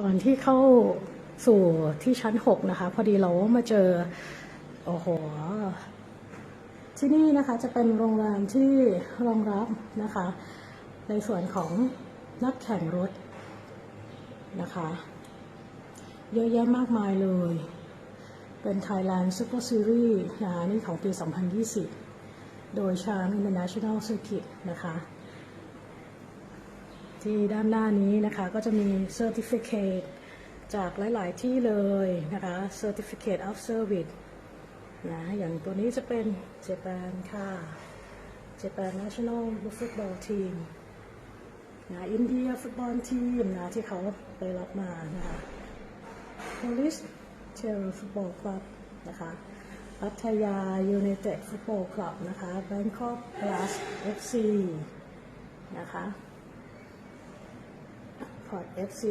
ก่อนที่เข้าสู่ที่ชั้น6นะคะ พอดีเรามาเจอ โอ้โห ที่นี่นะคะจะเป็นโรงแรมที่รองรับนะคะ ในส่วนของนักแข่งรถนะคะ เยอะแยะมากมายเลย เป็น Thailand Super Series นะคะนี่ของปี 2020 โดยชาง International Circuit นะคะ ที่ด้านหน้านี้นะคะ ก็จะมี Certificate จากหลาย ๆ ที่เลยนะคะ Certificate of Service นะอย่างตัวนี้จะเป็น Japan ค่ะ Japan National Football Team นะอินเดียฟุตบอลทีมนะที่เขาไปรับมานะคะ Police Terror Football Club นะคะพัทยา United Football Club นะคะ Bangkok Plus FC นะคะ พอร์ต FC